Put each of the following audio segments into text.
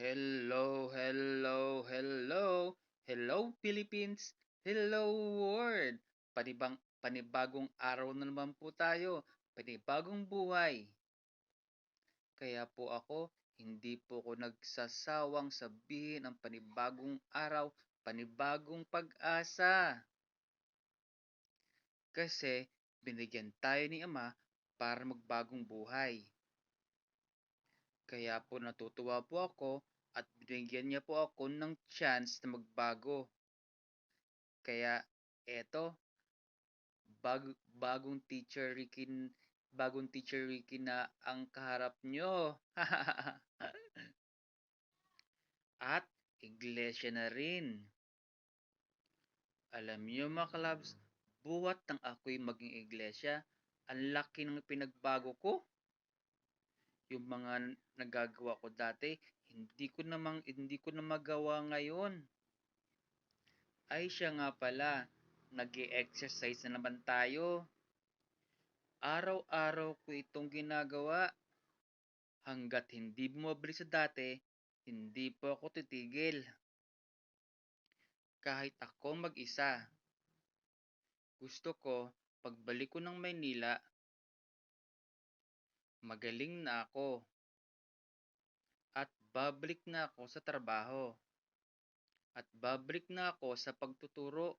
Hello, hello, hello. Hello Philippines. Hello world. Panibang panibagong araw na naman po tayo. Panibagong buhay. Kaya po ako, hindi po ako nagsasawang sabihin ang panibagong araw, panibagong pag-asa. Kasi binigyan tayo ni Ama para magbagong buhay. Kaya po natutuwa po ako at binigyan niya po ako ng chance na magbago. Kaya eto, bag, bagong teacher Ricky, bagong teacher Ricky na ang kaharap nyo. at iglesia na rin. Alam niyo mga kalabs, buhat ng ako'y maging iglesia, ang laki ng pinagbago ko yung mga nagagawa ko dati, hindi ko namang hindi ko na magawa ngayon. Ay siya nga pala, nag exercise na naman tayo. Araw-araw ko itong ginagawa. Hanggat hindi bumabalik sa dati, hindi po ako titigil. Kahit ako mag-isa. Gusto ko, pagbalik ko ng Maynila, magaling na ako babalik na ako sa trabaho at babalik na ako sa pagtuturo.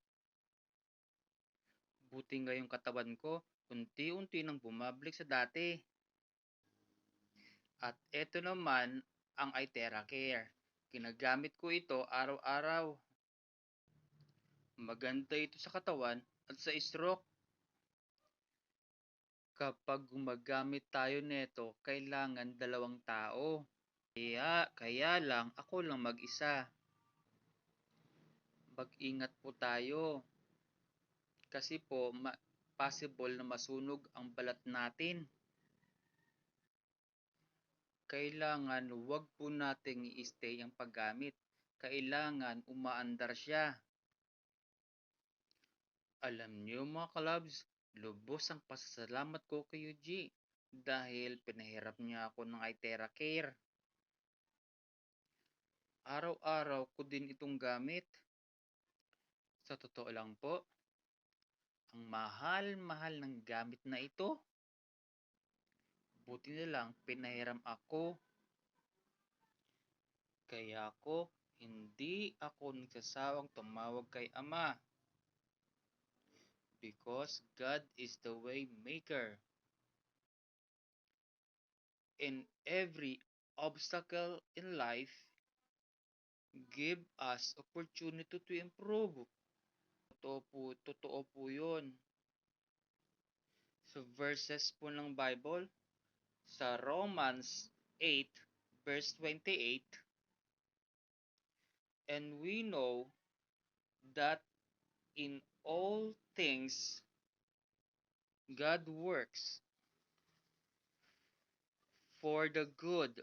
Buti nga yung katawan ko, unti-unti nang bumabalik sa dati. At eto naman ang iTera Care. Ginagamit ko ito araw-araw. Maganda ito sa katawan at sa stroke. Kapag gumagamit tayo nito, kailangan dalawang tao. Kaya, kaya lang, ako lang mag-isa. Mag-ingat po tayo. Kasi po, ma- possible na masunog ang balat natin. Kailangan wag po nating i-stay ang paggamit. Kailangan umaandar siya. Alam niyo mga kalabs, Lubos ang pasasalamat ko kay G dahil pinahirap niya ako ng iTera Care. Araw-araw ko din itong gamit. Sa totoo lang po, ang mahal-mahal ng gamit na ito. Buti na lang pinahiram ako. Kaya ako, hindi ako nagsasawang tumawag kay Ama because God is the way maker. In every obstacle in life, give us opportunity to improve. Totoo po, totoo po yun. So verses po ng Bible, sa Romans 8 verse 28, and we know that in all things God works for the good